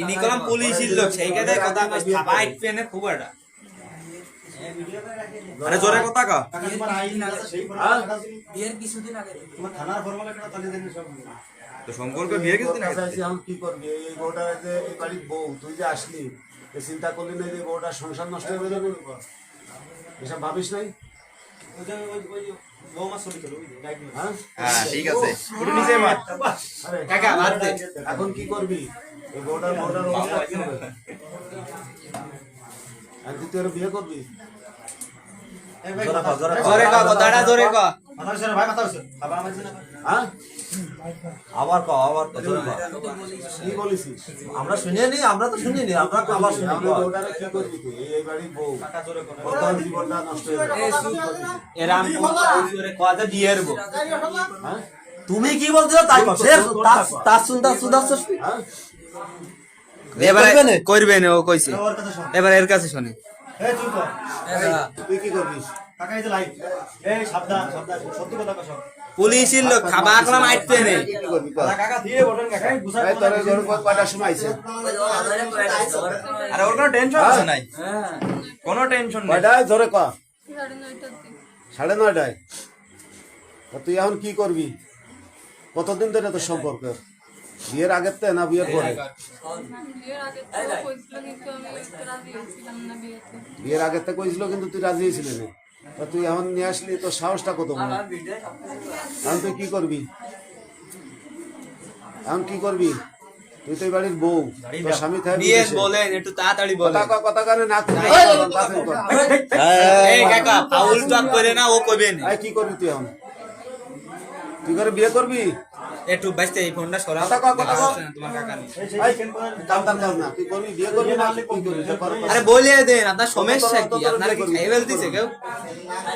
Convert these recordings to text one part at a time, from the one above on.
ইনি কলম পুলিশের লোক সেই কাজে কথা বাইক পেনে খুব একটা আরে জোরে কথা কা বিয়ের কিছুদিন আগে তো সম্পর্ক বিয়ে কিছু কাছে আছি, এখন কি করবি? এই বউটা যে এই বাড়ির বউ তুই যে আসলি চিন্তা করলি না যে বউটা সংসার নষ্ট হয়ে যাবে? এসব ভাবিস নাই? হ্যাঁ? ঠিক আছে। নিচে মার কাকা বাদ দে। এখন কি করবি? কি হবে? আর তুই তোর বিয়ে করবি? জোরে ক জোরে ক। আবার কও আবার কও, জোরে কও। কি বলেছিস? আমরা শুনিনি আমরা তো শুনিনি আমরা আবার শুনি তাহলে কও। বউটারে কি করবি তুই এই- এই বউ। তোর জীবনটা নষ্ট হয়ে এরাম কথা দিয়ে এরবো হ্যাঁ? তুমি কি বলছো তাই তার- সুন্দর সুন্দর হ্যাঁ? এবারে করবে না? করবে ও কইছে। এবার এর কাছে শুনে। পুলিশের লোক নেই। আরে ওর কোনো টেনশন আছে নাই? কোনো টেনশন নেই। ধরে ক। সাড়ে নয়টায়? তা তুই এখন কি করবি? কতদিন ধরে তোর সম্পর্ক বিয়ের আগের তে না বিয়ের পরে? বিয়ের আগে তো। কইছিল কিন্তু তুই রাজি হয়েছিলি না। তা তুই এখন নিয়ে আসলি তোর সাহসটা কত বড় এখন তুই কি করবি? এখন কি করবি? তুই তো বাড়ির বউ। তোর স্বামী থাকে বিয়ে বিদেশে। বলেন একটু তাড়াতাড়ি বলেন। কথা কথা কানে না তুই এই কাকা ফাউল করে না ও কইবে না। এই কি করবি তুই এখন? তুই করে বিয়ে করবি? একটু বাইসতে এই ফোনটা সরাও। কথা কথা তোমার কাকা নেই। এই, কাম টাম কাজ না। তুই করবি? বিয়ে করবি না? কি করবি? আরে বলিয়ে দেন আপনার সমস্যা কি? আপনার কি খাই ফেলতেছে কেউ?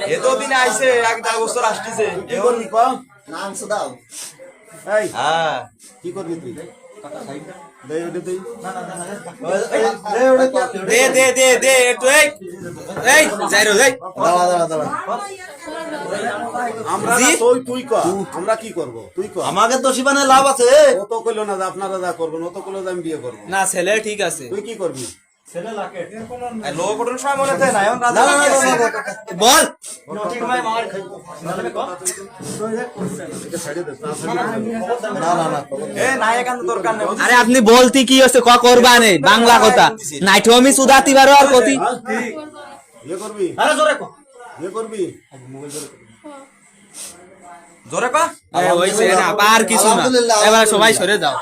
এ তো দিন আইছে এক দেড় বছর আসতেছে। কি করবি দাও এই হ্যাঁ। কি করবি তুই? দে তুই দে দে দে দে একটু এই এই যাইরো যাই দাঁড়া দাঁড়া দাঁড়া আমরা তুই তুই ক আমরা কি করব তুই ক আমাকে তো শিবানে লাভ আছে। ও তো কইলো না যে আপনারা যা করবেন ও তো কইলো যে আমি বিয়ে করব। না ছেলে ঠিক আছে। তুই কি করবি? লো কোটন সময় মনে থাকে না এখন রাজা না, না, না, আছে। না, না, বল। এটা ছেড়ে দে না, না না না। এ নাই। একান্ত আরে আপনি বলতে কি হচ্ছে? ক করবা নেই বাংলা কথা। নাইটো আমি সুদাতি পারো আর কতি করবি? জোরে আর কিছু না। এবার সবাই সরে যাও।